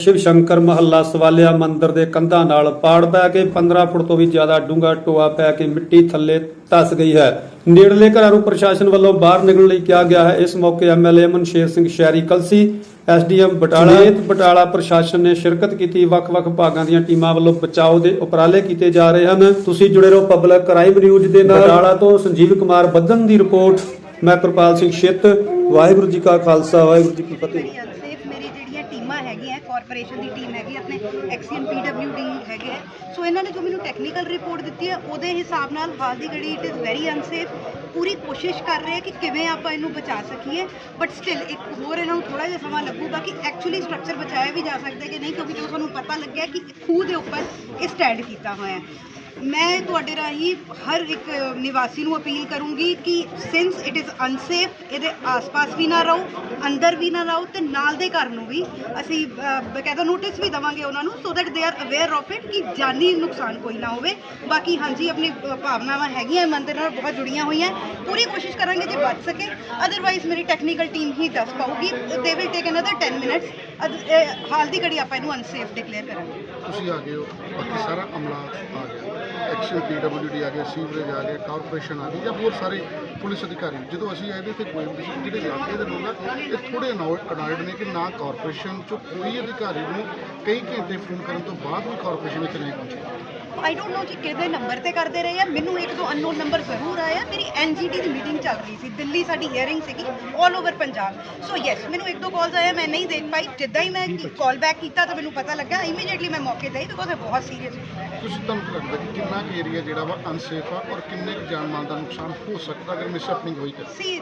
ਸ਼ਿਵ ਸ਼ੰਕਰ ਮਹੱਲਾ ਸਵਾਲਿਆ ਮੰਦਿਰ ਦੇ ਕੰਧਾਂ ਨਾਲ ਪਾੜ ਪੈ ਕੇ 15 ਫੁੱਟ ਤੋਂ ਵੀ ਜ਼ਿਆਦਾ ਡੂੰਘਾ ਟੋਆ ਪੈ ਕੇ ਮਿੱਟੀ ਥੱਲੇ ਧੱਸ ਗਈ ਹੈ। ਨੇੜਲੇ ਘਰਾਂ ਨੂੰ ਪ੍ਰਸ਼ਾਸਨ ਵੱਲੋਂ ਬਾਹਰ ਨਿਕਲਣ ਲਈ ਕਿਹਾ ਗਿਆ ਹੈ। ਇਸ ਮੌਕੇ ਐਮਐਲਏ ਮਨਸ਼ੇਰ ਸਿੰਘ ਸ਼ਹਿਰੀ ਕਲਸੀ ਐਸਡੀਐਮ ਬਟਾਲਾ ਸਮੇਤ ਬਟਾਲਾ ਪ੍ਰਸ਼ਾਸਨ ਨੇ ਸ਼ਿਰਕਤ ਕੀਤੀ। ਵੱਖ-ਵੱਖ ਭਾਗਾਂ ਦੀਆਂ ਟੀਮਾਂ ਵੱਲੋਂ ਬਚਾਓ ਦੇ ਉਪਰਾਲੇ ਕੀਤੇ ਜਾ ਰਹੇ ਹਨ। ਤੁਸੀਂ ਜੁੜੇ ਰਹੋ ਪਬਲਿਕ ਕ੍ਰਾਈਮ ਨਿਊਜ਼ ਦੇ ਨਾਲ। ਬਟਾਲਾ ਤੋਂ ਸੰਜੀਵ ਕੁਮਾਰ ਬੱਦਨ ਦੀ ਰਿਪੋਰਟ। ਮੈਂ ਕਿਰਪਾਲ ਸਿੰਘ ਛਿੱਤ। ਵਾਹਿਗੁਰੂ ਜੀ ਕਾ ਖਾਲਸਾ ਵਾਹਿਗੁਰੂ ਜੀ ਕੀ ਫਤਿਹ। ਜਿਹੜੀਆਂ ਟੀਮਾਂ ਹੈਗੀਆਂ ਕਾਰਪੋਰੇਸ਼ਨ ਦੀ ਟੀਮ ਹੈਗੀ, ਆਪਣੇ ਐਕਸੀਐਨ ਪੀਡਬਲਯੂਡੀ ਹੈਗੇ ਹੈ। ਸੋ ਇਹਨਾਂ ਨੇ ਜੋ ਮੈਨੂੰ ਟੈਕਨੀਕਲ ਰਿਪੋਰਟ ਦਿੱਤੀ ਹੈ, ਉਹਦੇ ਹਿਸਾਬ ਨਾਲ ਹਾਲ ਦੀ ਘੜੀ ਇਟ ਇਜ਼ ਵੈਰੀ ਅਨਸੇਫ ਪੂਰੀ ਕੋਸ਼ਿਸ਼ ਕਰ ਰਹੇ ਕਿ ਕਿਵੇਂ ਆਪਾਂ ਇਹਨੂੰ ਬਚਾ ਸਕੀਏ। ਬਟ ਸਟਿਲ ਇੱਕ ਹੋਰ ਇਹਨਾਂ ਨੂੰ ਥੋੜਾ ਜਿਹਾ ਸਮਾਂ ਲੱਗੂਗਾ ਕਿ ਐਕਚੁਅਲੀ ਸਟਰਕਚਰ ਬਚਾਇਆ ਵੀ ਜਾ ਸਕਦਾ ਕਿ ਨਹੀਂ, ਕਿਉਂਕਿ ਜੋ ਸਾਨੂੰ ਪਤਾ ਲੱਗਿਆ ਕਿ ਖੂਹ ਦੇ ਉੱਪਰ ਇਹ ਸਟੈਂਡ ਕੀਤਾ ਹੋਇਆ ਮੈਂ ਤੁਹਾਡੇ ਰਾਹੀਂ ਹਰ ਇੱਕ ਨਿਵਾਸੀ ਨੂੰ ਅਪੀਲ ਕਰੂੰਗੀ ਕਿ ਸਿੰਸ ਇਟ ਇਜ਼ ਅਨਸੇਫ ਇਹਦੇ ਆਸ-ਪਾਸ ਵੀ ਨਾ ਰਹੋ, ਅੰਦਰ ਵੀ ਨਾ ਰਹੋ ਤੇ ਨਾਲ ਦੇ ਘਰ ਨੂੰ ਵੀ। ਅਸੀਂ ਬਕਾਇਦਾ ਨੋਟਿਸ ਵੀ ਦਵਾਂਗੇ ਉਹਨਾਂ ਨੂੰ so that they are aware of it ਕਿ ਜਾਨੀ ਨੁਕਸਾਨ ਕੋਈ ਨਾ ਹੋਵੇ। ਬਾਕੀ ਹਾਂਜੀ, ਆਪਣੀ ਭਾਵਨਾਵਾਂ ਹੈਗੀਆਂ, ਮੰਦਰ ਨਾਲ ਬਹੁਤ ਜੁੜੀਆਂ ਹੋਈਆਂ। ਪੂਰੀ ਕੋਸ਼ਿਸ਼ ਕਰਾਂਗੇ ਜੇ ਬਚ ਸਕੇ। ਅਦਰਵਾਈਜ਼ ਮੇਰੀ ਟੈਕਨੀਕਲ ਟੀਮ ਹੀ ਦੱਸ ਪਾਊਗੀ। They will take another 10 minutes ਹਾਲ ਦੀ ਘੜੀ ਆਪਾਂ ਇਹਨੂੰ ਅਨਸੇਫ ਡਿਕਲੇਅਰ ਕਰਾਂਗੇ। ਤੁਸੀਂ ਆ ਗਏ ਹੋ। ਬਾਕੀ ਸਾਰਾ ਅਮਲਾ ਆ ਗਿਆ। ਐਕਸ਼ਨ ਪੀਡਬਲਯੂਡੀ ਆ ਗਿਆ ਸੀਵਰੇਜ ਆ ਗਿਆ ਕਾਰਪੋਰੇਸ਼ਨ ਆ ਗਈ ਜਾਂ ਹੋਰ ਸਾਰੇ ਪੁਲਿਸ ਅਧਿਕਾਰੀ। ਜਦੋਂ ਅਸੀਂ ਇਹਦੇ ਤੇ ਕੋਈ ਵੀ ਜਿਹੜੇ ਇਲਾਕੇ ਦੇ ਲੋਕ ਆ ਇਹ ਥੋੜੇ ਅਨਾਇਡ ਨੇ ਕਿ ਨਾ ਕਾਰਪੋਰੇਸ਼ਨ ਚੋਂ ਕੋਈ ਅਧਿਕਾਰੀ ਨੂੰ ਕਈ ਘੰਟੇ ਫੋਨ ਕਰਨ ਤੋਂ ਬਾਅਦ ਵੀ ਕਾਰਪੋਰੇਸ਼ਨ ਇੱਥੇ ਨਹੀਂ ਪਹੁੰਚੀ। ਆਈ ਡੋਨਟ ਨੋ ਕਿ ਕਿਹਦੇ ਨੰਬਰ ਤੇ ਕਰਦੇ ਰਹੇ ਆ। ਮੈਨੂੰ ਇੱਕ ਦੋ ਅਨਨੋਨ ਨੰਬਰ ਜ਼ਰੂਰ ਆਇਆ ਮੇਰੀ ਐਨਜੀਟੀ ਦੀ ਮੀਟਿੰਗ ਚੱਲ ਰਹੀ ਸੀ। ਦਿੱਲੀ ਸਾਡੀ ਹੀਅਰਿੰਗ ਸੀਗੀ 올 ਓਵਰ ਪੰਜਾਬ। ਸੋ ਯੈਸ ਮੈਨੂੰ ਇੱਕ ਦੋ ਕਾਲਸ ਆਇਆ ਮੈਂ ਨਹੀਂ ਦੇਖ ਪਾਈ। ਜਿੱਦਾਂ ਹੀ ਮੈਂ ਕਾਲ ਬੈਕ ਕੀਤਾ ਤਾਂ ਮੈਨੂੰ ਪਤਾ ਲੱਗਾ ਇਮੀਡੀਏਟਲੀ ਮੈਂ ਮੌਕੇ ਤੇ ਆਈ ਬਿਕੋਜ਼ ਇਹ ਬਹੁਤ ਸੀਰੀਅਸ ਤੁਸੀਂ ਤੁਹਾਨੂੰ ਕੀ ਲੱਗਦਾ ਕਿ ਕਿੰਨਾ ਕੁ ਏਰੀਆ ਜਿਹੜਾ ਵਾ ਅਨਸੇਫ ਆ ਔਰ ਕਿੰਨੇ ਕੁ ਜਾਨ ਮਾਲ ਦਾ ਨੁਕਸਾਨ ਹੋ ਸਕਦਾ ਅਗਰ ਮਿਸਹੈਪਨਿੰਗ ਹੋਈ ਤਾਂ? ਸੀ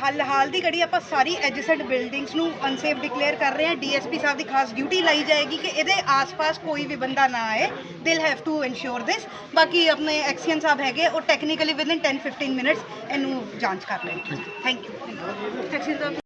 ਹਾਲ ਹਾਲ ਦੀ ਘੜੀ ਆਪਾਂ ਸਾਰੀ ਐਡਜਸੈਂਟ ਬਿਲਡਿੰਗਸ ਨੂੰ ਅਨਸੇਫ ਡਿਕਲੇਅਰ ਕਰ ਰਹੇ ਹਾਂ। ਡੀਐਸਪੀ ਸਾਹਿਬ ਦੀ ਖਾਸ ਡਿਊਟੀ ਲਾਈ ਜਾਏਗੀ ਕਿ ਇਹਦੇ ਆਸ-ਪਾਸ ਕੋਈ ਵੀ ਬੰਦਾ ਨਾ ਆਏ। ਦਿਲ ਹੈਵ ਟੂ ਇਨਸ਼ੋਰ ਦਿਸ ਬਾਕੀ ਆਪਣੇ ਐਕਸੀਅਨ ਸਾਹਿਬ ਹੈਗੇ ਉਹ ਟੈਕਨੀਕਲੀ ਵਿਦਿਨ 10 15 ਮਿੰਟਸ ਇਹਨੂੰ ਜਾਂਚ ਕਰ ਰਹੇ ਥੈਂਕ ਯੂ ਐਕਸੀਅਨ ਸਾਹਿਬ